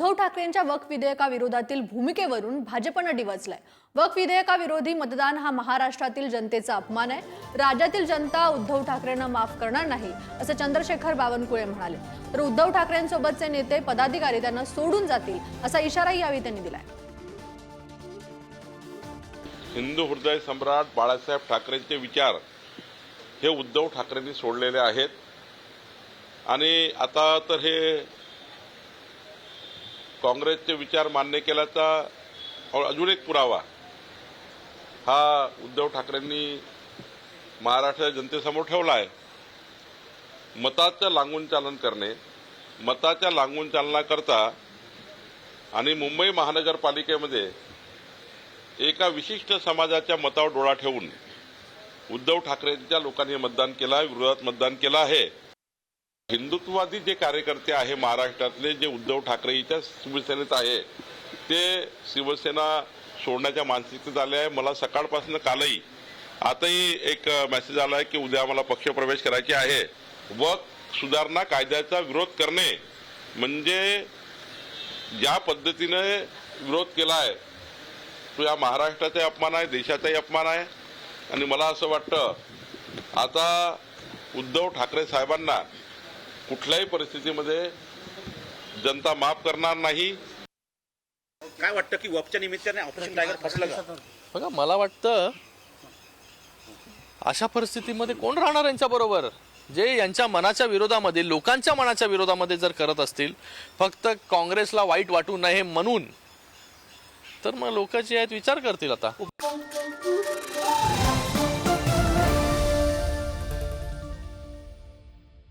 उद्धव ठाकरेंच्या वक विधेयकाविरोधातील भूमिकेवरून भाजपनं डिवचलाय. वक विधेयकाविरोधी मतदान हा महाराष्ट्रातील जनतेचा अपमान आहे. राज्यातील जनता उद्धव ठाकरेंना माफ करणार नाही असं चंद्रशेखर बावनकुळे म्हणाले. तर उद्धव ठाकरेंसोबतचे नेते पदाधिकारी त्यांना सोडून जातील असा इशाराही यावेळी त्यांनी दिलाय. हिंदू हृदय सम्राट बाळासाहेब ठाकरेंचे विचार हे उद्धव ठाकरेंनी सोडलेले आहेत. आणि आता तर हे काँग्रेसचे विचार मान्य केल्याचा अजून एक पुरावा. हा उद्धव ठाकरेंनी महाराष्ट्राच्या जनतेसमोर ठेवला आहे. मताचं लागून चालन करणे मताच्या लागून चालनाकरता आणि मुंबई महानगरपालिकेमध्ये एका विशिष्ट समाजाच्या मतावर डोळा ठेवून उद्धव ठाकरेंच्या लोकांनी मतदान केलं आहे विरोधात मतदान केलं आहे. हिंदुत्ववादी जे कार्यकर्ते आहे महाराष्ट्रातले जे उद्धव ठाकरेच्या शिवसेनेत आहे ते शिवसेना सोडण्याच्या मानसिकतेत आले आहे. मला सकाळपासून कालही आताही एक मेसेज आला आहे की उद्या मला पक्षप्रवेश करायचे आहे. व सुधारणा कायद्याचा विरोध करणे म्हणजे ज्या पद्धतीने विरोध केला आहे तो या महाराष्ट्राचाही अपमान आहे देशाचाही अपमान आहे. आणि मला असं वाटतं आता उद्धव ठाकरे साहेबांना कुठल्याही परिस्थितीमध्ये जनता माफ करणार नाही. काय वाटतं की वपच्या निमित्ताने ऑपरेशन टायगर फसलं का? बघा मला वाटतं अशा परिस्थितीमध्ये कोण राहणार यांच्या बरोबर? जे यांच्या मनाच्या विरोधामध्ये लोकांच्या मनाच्या विरोधामध्ये जर करत असतील फक्त काँग्रेसला वाईट वाटू नये म्हणून तर मग लोक जे आहेत विचार करतील आता.